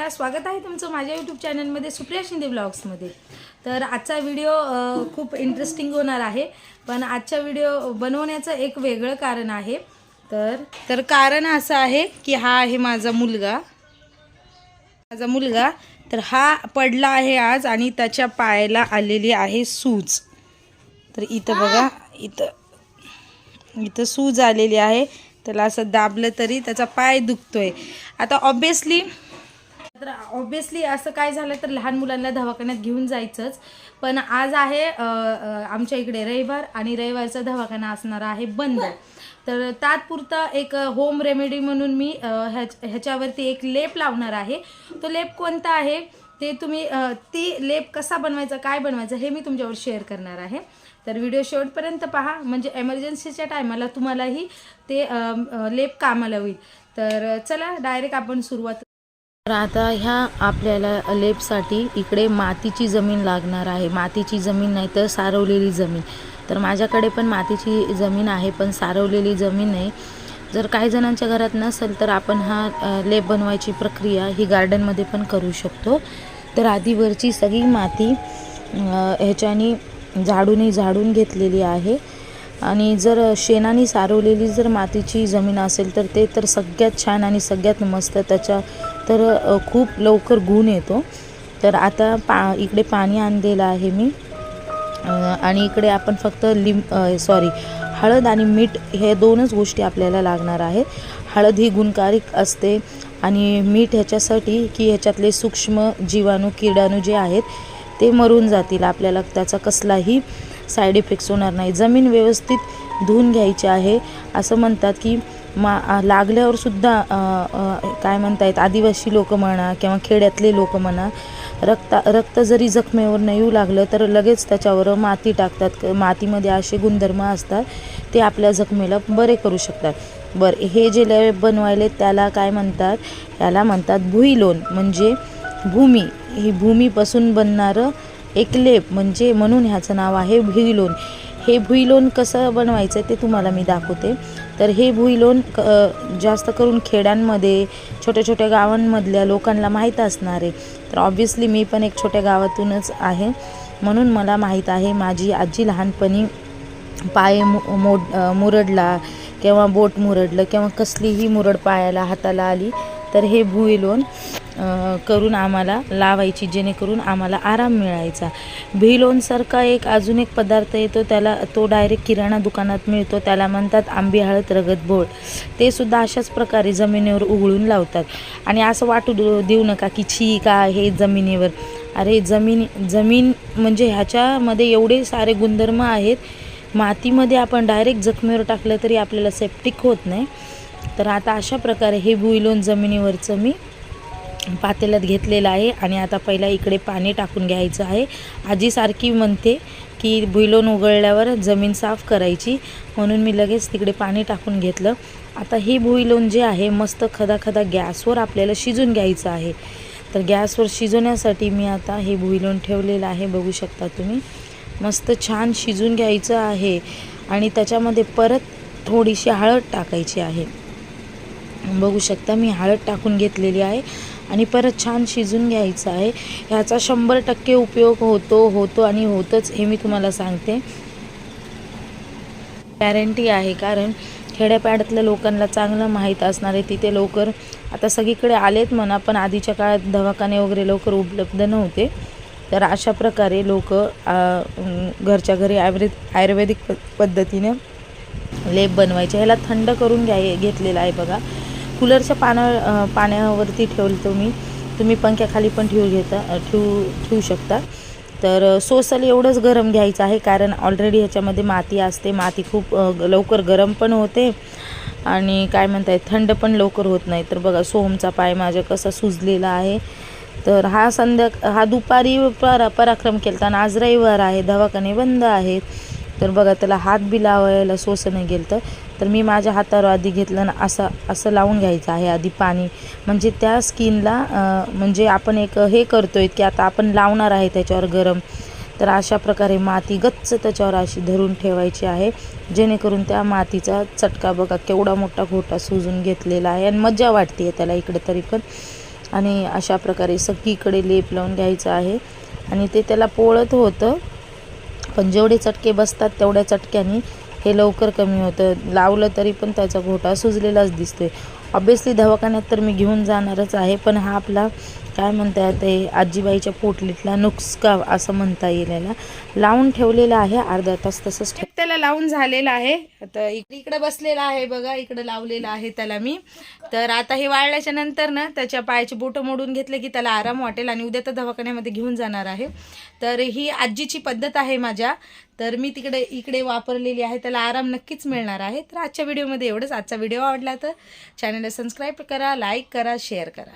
सगळ्यांना स्वागत आहे तुमचं माझ्या यूट्यूब चॅनलमध्ये सुप्रिया शिंदे ब्लॉग्समध्ये. तर आजचा व्हिडिओ खूप इंटरेस्टिंग होणार आहे. पण आजचा व्हिडिओ बनवण्याचं एक वेगळं कारण आहे. तर तर कारण असं आहे की हा आहे माझा मुलगा. माझा मुलगा तर हा पडला आहे आज आणि त्याच्या पायाला आलेली आहे सूज. तर इथं बघा इथं इथं सूज आलेली आहे. त्याला असं दाबलं तरी त्याचा पाय दुखतोय. आता ऑब्विसली तर ऑब्विसली असं काय झालं तर लहान मुलांना दवाखान्यात घेऊन जायचंच. पण आज आहे आमच्या इकडे रविवार आणि रविवारचा दवाखाना असणार आहे बंद. तर तात्पुरता एक होम रेमेडी म्हणून मी ह्या ह्याच्यावरती एक लेप लावणार आहे. तो लेप कोणता आहे? ते तुम्ही ती लेप कसा बनवायचा काय बनवायचं हे मी तुमच्यावर शेअर करणार आहे. तर व्हिडिओ शेवटपर्यंत पहा. म्हणजे एमर्जन्सीच्या टायमाला तुम्हालाही ते लेप कामाला होईल. तर चला डायरेक्ट आपण सुरुवात तर आता ह्या आपल्याला लेपसाठी इकडे मातीची जमीन लागणार आहे. मातीची जमीन नाही तर सारवलेली जमीन. तर माझ्याकडे पण मातीची जमीन आहे पण सारवलेली जमीन नाही जर काही जणांच्या घरात नसेल तर आपण हा लेप बनवायची प्रक्रिया ही गार्डनमध्ये पण करू शकतो. तर आधीवरची सगळी माती ह्याच्याने झाडूने झाडून घेतलेली आहे. आणि जर शेणाने सारवलेली जर मातीची जमीन असेल तर ते तर सगळ्यात छान आणि सगळ्यात मस्त त्याच्या तर खूप लवकर गुण येतो. तर आता पा इकडे पाणी आणलेलं आहे मी. आणि इकडे आपण फक्त लिम सॉरी हळद आणि मीठ हे दोनच गोष्टी आपल्याला लागणार आहेत. हळद ही गुणकारिक असते आणि मीठ ह्याच्यासाठी की ह्याच्यातले सूक्ष्म जीवाणू किडाणू जे आहेत ते मरून जातील. आपल्याला त्याचा कसलाही साईड इफेक्ट्स होणार नाही. जमीन व्यवस्थित धुवून घ्यायची आहे. असं म्हणतात की मा लागल्यावरसुद्धा लागल्यावर सुद्धा येत आदिवासी लोक म्हणा किंवा खेड्यातले लोक म्हणा रक्त रक्त जरी जखमेवर नाही येऊ लागलं तर लगेच त्याच्यावर माती टाकतात. मातीमध्ये असे गुणधर्म असतात ते आपल्या जखमेला बरे करू शकतात. बरं हे जे लय बनवायले त्याला काय म्हणतात याला म्हणतात भुईलोन म्हणजे भूमी. ही भूमीपासून बनणारं एक लेप म्हणजे म्हणून ह्याचं नाव आहे भुईलोन. हे भुईलोन कसं बनवायचं ते तुम्हाला मी दाखवते. तर हे भुईलोन क जास्त करून खेड्यांमध्ये छोट्या छोट्या गावांमधल्या लोकांना माहीत असणार. आहे तर ऑब्व्हियसली मी पण एक छोट्या गावातूनच आहे. म्हणून मला माहीत आहे माझी आजी लहानपणी पाय मो मोड मुरडला किंवा बोट मुरडलं किंवा कसलीही मुरड पायाला हाताला आली तर हे भुईलोन करून आम्हाला लावायची जेणेकरून आम्हाला आराम मिळायचा. भिलोनसारखा एक अजून एक पदार्थ येतो त्याला तो डायरेक्ट किराणा दुकानात मिळतो त्याला म्हणतात आंबी हळद रगत भोळ ते सुद्धा अशाच प्रकारे जमिनीवर उघळून लावतात. आणि असं वाटू देऊ देऊ नका की छी का हे जमिनीवर. अरे जमीन जमीन म्हणजे ह्याच्यामध्ये एवढे सारे गुणधर्म आहेत. मातीमध्ये आपण डायरेक्ट जखमेवर टाकलं तरी आपल्याला सेप्टिक होत नाही. तर आता अशा प्रकारे हे भुईलोन जमिनीवरचं मी पातेल्यात घेतलेलं आहे आणि आता पहिला इकडे पाणी टाकून घ्यायचं आहे. आजी सारखी म्हणते की भुईलोन उघडल्यावर जमीन साफ करायची. म्हणून मी लगेच तिकडे पाणी टाकून घेतलं. आता हे भुईलोन जे आहे मस्त खदा खदा गॅसवर आपल्याला शिजून घ्यायचं आहे. तर गॅसवर शिजवण्यासाठी मी आता हे भुईलोन ठेवलेलं आहे बघू शकता तुम्ही. मस्त छान शिजून घ्यायचं आहे आणि त्याच्यामध्ये परत थोडीशी हळद टाकायची आहे. बघू शकता मी हळद टाकून घेतलेली आहे. आणि परत छान शिजून घ्यायचं आहे. ह्याचा शंभर टक्के उपयोग होतो होतो आणि होतच हे मी तुम्हाला सांगते. गॅरंटी आहे कारण खेड्यापाड्यातल्या लोकांना चांगलं माहीत असणार आहे तिथे लवकर आता सगळीकडे आलेत म्हणा पण आधीच्या काळात दवाखाने वगैरे लवकर उपलब्ध नव्हते. तर अशा प्रकारे लोक घरच्या घरी आयुर्वेद आयुर्वेदिक प पद्धतीने लेप बनवायचे. ह्याला थंड करून घ्याय घेतलेला आहे बघा. कूलरच्या पाना पाण्यावरती ठेवलं मी तुम्ही पंख्याखाली पण ठेवू घेता ठेवू ठेवू शकता. तर अ, सोसल एवढंच गरम घ्यायचं आहे कारण ऑलरेडी ह्याच्यामध्ये माती असते. माती खूप लवकर गरम पण होते आणि काय म्हणताय थंड पण लवकर होत नाही. तर बघा सोहमचा पाय माझ्या कसा सुजलेला आहे. तर हा संध्या हा दुपारी परा पराक्रम केला आज रविवार आहे दवाखाने बंद आहेत. तर बघा त्याला हात बी लावायला सोसणं गेलं तर मी माझ्या हातावर आधी घेतलं ना असं असं लावून घ्यायचं आहे आधी पाणी. म्हणजे त्या स्किनला म्हणजे आपण एक हे करतोय की आता आपण लावणार आहे त्याच्यावर गरम. तर अशा प्रकारे माती गच्च त्याच्यावर अशी धरून ठेवायची आहे. जेणेकरून त्या मातीचा चटका बघा केवढा मोठा घोटा सुजून घेतलेला आहे. आणि मजा वाटते आहे त्याला इकडे तरी पण. आणि अशा प्रकारे सगळीकडे लेप लावून घ्यायचं आहे. आणि ते त्याला पोळत होतं. पण जेवढे चटके बसतात तेवढ्या चटक्याने हे लवकर कमी होतं. लावलं तरी पण त्याचा घोटा सुजलेलाच दिसतोय. ऑब्वियसली दवाखान्यात तर मी घेऊन जाणारच आहे पण हा आपला काय म्हणता येते आजीबाईच्या पोटलीतला नुकसका असं म्हणता येईल याला. लावून ठेवलेला आहे अर्धा तास तसंच ठेव त्याला लावून झालेलं आहे. आता इक- इकडे बसलेला आहे बघा इकडे लावलेलं आहे त्याला मी. तर आता हे वाळल्याच्या नंतर ना त्याच्या पायाचे बोटं मोडून घेतले की त्याला आराम वाटेल आणि उद्या तर दवाखान्यामध्ये घेऊन जाणार आहे. तर ही आजीची पद्धत आहे माझ्या. तर मी तिकडे इकडे वापरलेली आहे त्याला आराम नक्कीच मिळणार आहे. तर आजच्या व्हिडिओमध्ये एवढंच. आजचा व्हिडिओ आवडला तर चॅनलला सबस्क्राईब करा लाईक करा शेअर करा.